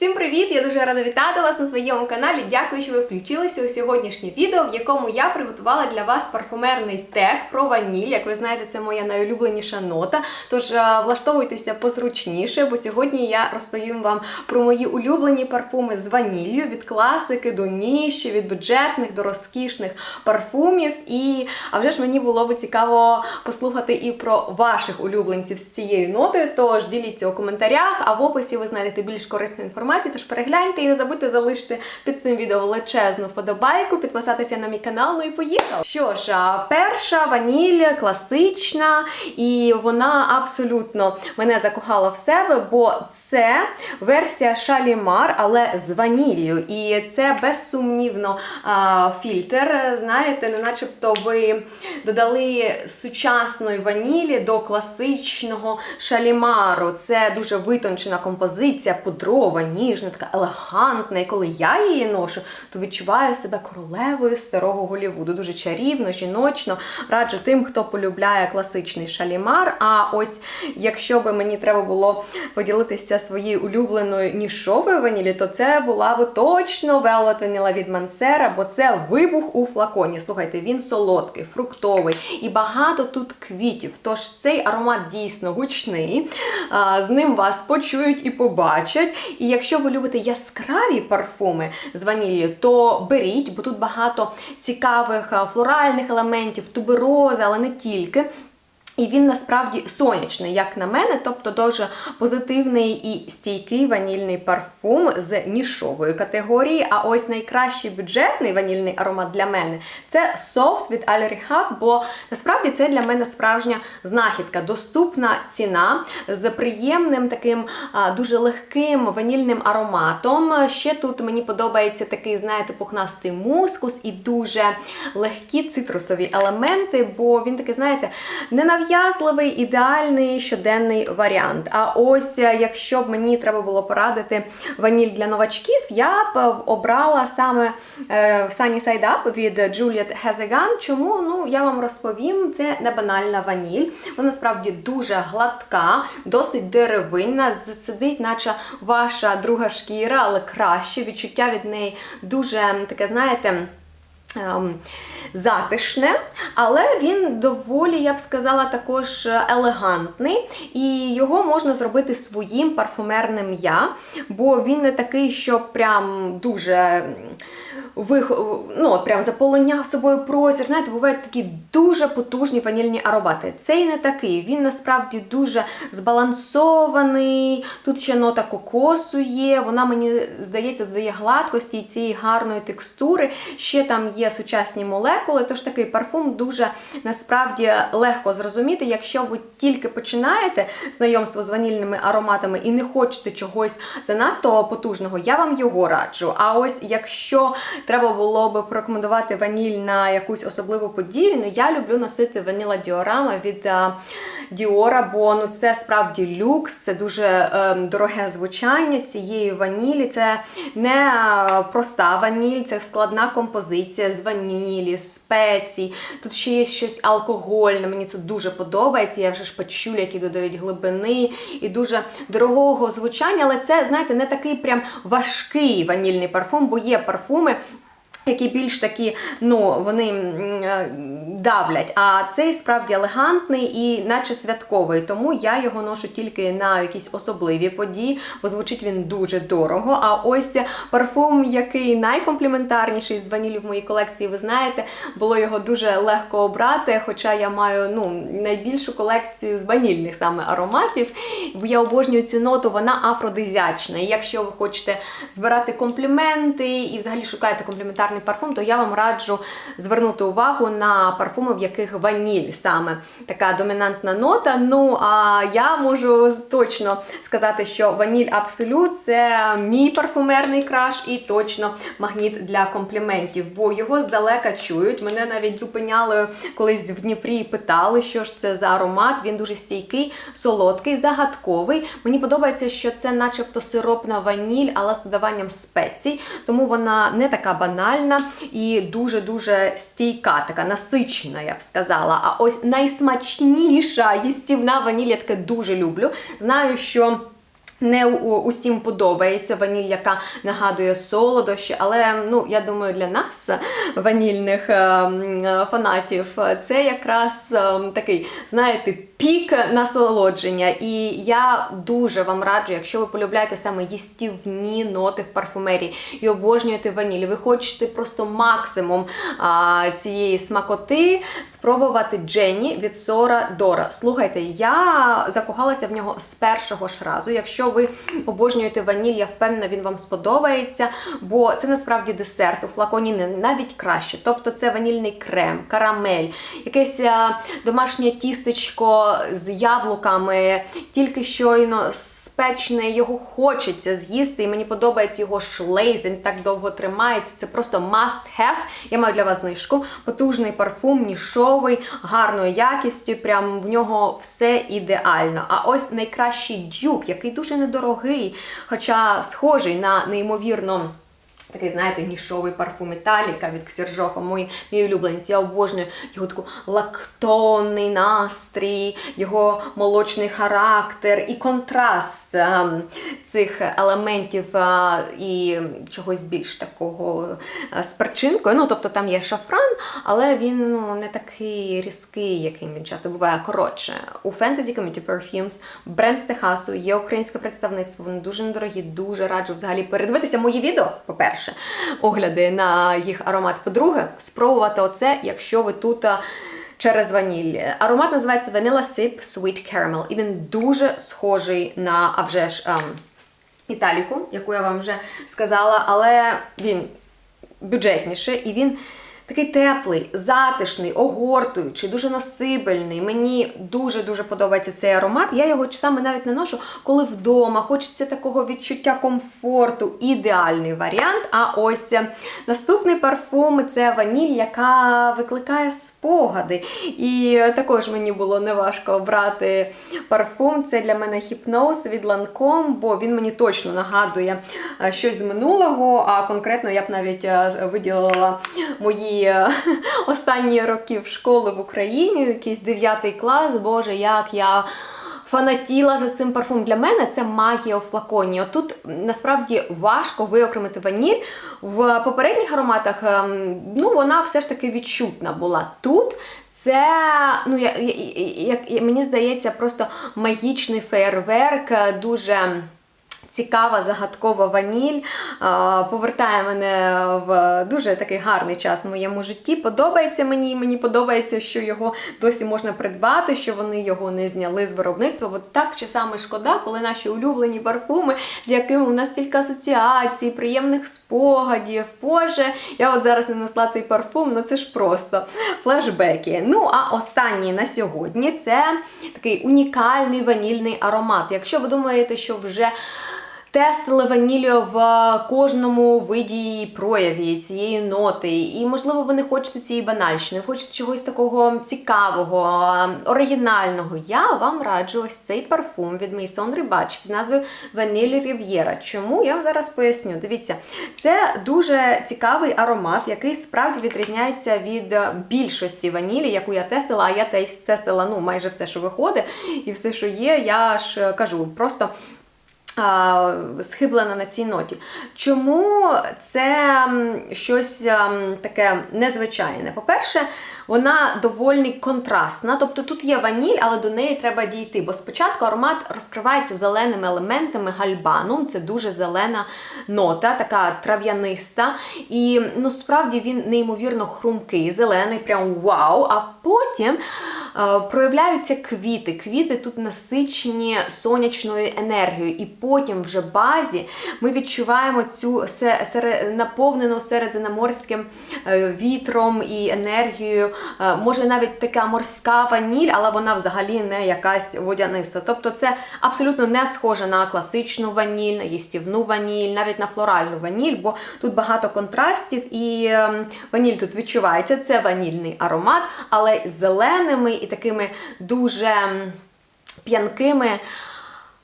Всім привіт! Я дуже рада вітати вас на своєму каналі. Дякую, що ви включилися у сьогоднішнє відео, в якому я приготувала для вас парфумерний тех про ваніль. Як ви знаєте, це моя найулюбленіша нота. Тож е, влаштовуйтеся позручніше, бо сьогодні я розповім вам про мої улюблені парфуми з ваніллю від класики до ніжчі, від бюджетних до розкішних парфумів. І а вже ж мені було би цікаво послухати і про ваших улюбленців з цією нотою. Тож діліться у коментарях, а в описі ви знайдете більш корисної інформації. Тож перегляньте і не забудьте залишити під цим відео величезну вподобайку, підписатися на мій канал. Ну і поїхали. Що ж, перша ваніль класична, і вона абсолютно мене закохала в себе, бо це версія Шалімар, але з ваніллю. І це безсумнівно фільтр. Знаєте, не начебто ви додали сучасної ванілі до класичного шалімару. Це дуже витончена композиція, пудрова, ніжна, така елегантна. І коли я її ношу, то відчуваю себе королевою старого Голівуду. Дуже чарівно, жіночно. Раджу тим, хто полюбляє класичний шалімар. А ось якщо би мені треба було поділитися своєю улюбленою нішовою ванілі, то це була би точно Vanilla від Мансера, бо це вибух у флаконі. Слухайте, він солодкий, фруктовий і багато тут квітів. Тож цей аромат дійсно гучний. З ним вас почують і побачать. І якщо ви любите яскраві парфуми з ваніллю, то беріть, бо тут багато цікавих флоральних елементів, туберози, але не тільки. І він насправді сонячний, як на мене, тобто дуже позитивний і стійкий ванільний парфум з нішової категорії. А ось найкращий бюджетний ванільний аромат для мене це софт від Al Rehab, бо насправді це для мене справжня знахідка, доступна ціна з приємним таким дуже легким ванільним ароматом. Ще тут мені подобається такий, знаєте, пухнастий мускус і дуже легкі цитрусові елементи, бо він такий, знаєте, ненав'язливий, ідеальний щоденний варіант. А ось е, якщо б мені треба було порадити ваніль для новачків, я б обрала саме е, Sunny Side Up від Juliet Hezegan. Чому? Ну, я вам розповім, це не банальна ваніль. Вона справді дуже гладка, досить деревинна, сидить, наче ваша друга шкіра, але краще. Відчуття від неї дуже таке, знаєте. Ем, затишне, але він доволі, я б сказала, також елегантний, і його можна зробити своїм парфумерним я, бо він не такий, що прям дуже вих... ну, прям заполоняв собою простір. Знаєте, бувають такі дуже потужні ванільні аромати. Цей не такий, він насправді дуже збалансований. Тут ще нота кокосу є, вона, мені здається, додає гладкості і цієї гарної текстури. Ще там є сучасні молекули, тож такий парфум дуже насправді легко зрозуміти, якщо ви тільки починаєте знайомство з ванільними ароматами і не хочете чогось занадто потужного, я вам його раджу. А ось якщо треба було би порекомендувати ваніль на якусь особливу подію, ну я люблю носити ваніла діорама від Діора, бо ну це справді люкс, це дуже е, дороге звучання цієї ванілі. Це не е, проста ваніль, це складна композиція з ванілі, спецій. Тут ще є щось алкогольне. Мені це дуже подобається. Я вже ж почула, які додають глибини і дуже дорогого звучання. Але це, знаєте, не такий прям важкий ванільний парфум, бо є парфуми. Які більш такі, ну, вони давлять. А цей справді елегантний і наче святковий. Тому я його ношу тільки на якісь особливі події, бо звучить він дуже дорого. А ось парфум, який найкомпліментарніший з ванілі в моїй колекції, ви знаєте, було його дуже легко обрати. Хоча я маю ну, найбільшу колекцію з ванільних саме ароматів. Бо я обожнюю цю ноту, вона афродизячна. І якщо ви хочете збирати компліменти і взагалі шукаєте компліментарний парфум, то я вам раджу звернути увагу на парфуми, в яких ваніль саме така домінантна нота. Ну, а я можу точно сказати, що ваніль Абсолют це мій парфумерний краш і точно магніт для компліментів, бо його здалека чують. Мене навіть зупиняли колись в Дніпрі і питали, що ж це за аромат. Він дуже стійкий, солодкий, загадковий. Мені подобається, що це начебто сиропна ваніль, але з додаванням спецій, тому вона не така банальна і дуже-дуже стійка, така насичена, я б сказала. А ось найсмачніша їстівна ваніль, я таке дуже люблю. Знаю, що Не усім подобається ваніль, яка нагадує солодощі, але ну я думаю, для нас, ванільних е, е, фанатів, це якраз е, такий, знаєте, пік насолодження. І я дуже вам раджу, якщо ви полюбляєте саме їстівні ноти в парфумерії і обожнюєте ваніль, ви хочете просто максимум а, цієї смакоти спробувати Дженні від Сора Дора. Слухайте, я закохалася в нього з першого ж разу. Якщо ви обожнюєте ваніль, я впевнена, він вам сподобається, бо це насправді десерт у флаконі навіть краще. Тобто це ванільний крем, карамель, якесь домашнє тістечко з яблуками, тільки щойно спечене, його хочеться з'їсти, і мені подобається його шлейф, він так довго тримається. Це просто must have. Я маю для вас знижку. Потужний парфум, нішовий, гарною якістю. Прям в нього все ідеально. А ось найкращий дюб, який дуже недорогий, хоча схожий на неймовірно. Такий, знаєте, нішовий парфум Італіка від Ксержофа, мій, мій улюбленець. Я обожнюю його таку лактонний настрій, його молочний характер і контраст ем, цих елементів е, і чогось більш такого е, з перчинкою. Ну, тобто там є шафран, але він ну, не такий різкий, яким він часто буває. Коротше, у Fantasy Community Perfumes бренд з Техасу є українське представництво, вони дуже недорогі, дуже раджу взагалі передивитися мої відео, по-перше, огляди на їх аромат. По-друге, спробувати оце, якщо ви тут. Через ваніль. Аромат називається Vanilla Sip Sweet Caramel. І він дуже схожий на а вже ж ем, Італіку, яку я вам вже сказала, але він бюджетніший і він такий теплий, затишний, огортуючий, дуже насибельний. Мені дуже-дуже подобається цей аромат. Я його саме навіть не ношу, коли вдома хочеться такого відчуття комфорту. Ідеальний варіант. А ось е, наступний парфум це ваніль, яка викликає спогади. І е, також мені було неважко обрати парфум. Це для мене хіпноз від Lancome, бо він мені точно нагадує е, щось з минулого. А конкретно я б навіть виділила мої е, останні роки в школи в Україні, якийсь 9 клас. Боже, як я. Фанатіла за цим парфумом. Для мене це магія у флаконі. Отут насправді важко виокремити ваніль. В попередніх ароматах ем, ну, вона все ж таки відчутна була. Тут це, ну, я, я, я, я- мені здається, просто магічний фейерверк, е, дуже. Цікава, загадкова ваніль а, повертає мене в дуже такий гарний час в моєму житті. Подобається мені, мені подобається, що його досі можна придбати, що вони його не зняли з виробництва. От так чи саме шкода, коли наші улюблені парфуми, з якими у нас стільки асоціацій, приємних спогадів. Боже, я от зараз не несла цей парфум, ну це ж просто флешбеки. Ну, а останній на сьогодні це такий унікальний ванільний аромат. Якщо ви думаєте, що вже Тестили ванілю в кожному виді прояві цієї ноти. І, можливо, ви не хочете цієї банальщини, хочете чогось такого цікавого, оригінального. Я вам раджу ось цей парфум від Maison Ribach під назвою Vanille Riviera. Чому? Я вам зараз поясню. Дивіться, це дуже цікавий аромат, який справді відрізняється від більшості ванілі, яку я тестила, а я тестила ну, майже все, що виходить, і все, що є, я ж кажу, просто схиблена на цій ноті. Чому це щось таке незвичайне? По-перше, вона доволі контрастна, тобто тут є ваніль, але до неї треба дійти. Бо спочатку аромат розкривається зеленими елементами гальбану. Це дуже зелена нота, така трав'яниста. І ну, справді він неймовірно хрумкий, зелений, прям вау. А потім проявляються квіти. Квіти тут насичені сонячною енергією. І потім вже базі ми відчуваємо цю наповнену середземноморським е, вітром і енергією. Е, Може навіть така морська ваніль, але вона взагалі не якась водяниста. Тобто це абсолютно не схоже на класичну ваніль, на їстівну ваніль, навіть на флоральну ваніль, бо тут багато контрастів і ем, ваніль тут відчувається. Це ванільний аромат, але зеленими і такими дуже п'янкими.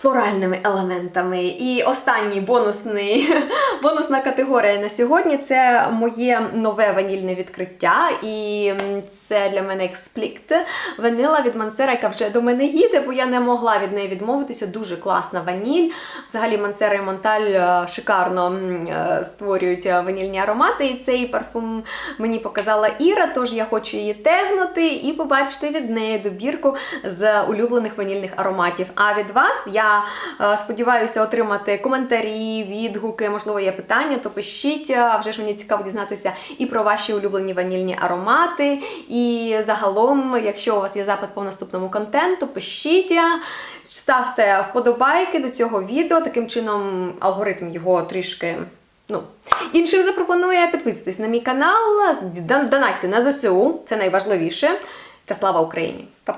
Флоральними елементами. І останній бонусний Бонусна категорія на сьогодні це моє нове ванільне відкриття, і це для мене експлікт. Ванила від Мансера, яка вже до мене їде, бо я не могла від неї відмовитися. Дуже класна ваніль. Взагалі Мансера і Монталь е, шикарно е, створюють е, ванільні аромати. І цей парфум мені показала Іра, тож я хочу її тегнути і побачити від неї добірку з улюблених ванільних ароматів. А від вас я сподіваюся отримати коментарі, відгуки, можливо, є питання, то пишіть. Вже ж мені цікаво дізнатися і про ваші улюблені ванільні аромати. І загалом, якщо у вас є запит по наступному контенту, пишіть. Ставте вподобайки до цього відео. Таким чином алгоритм його трішки. Ну, іншим запропонує підписуйтесь на мій канал, донатьте на ЗСУ, це найважливіше. Та слава Україні! Па-па!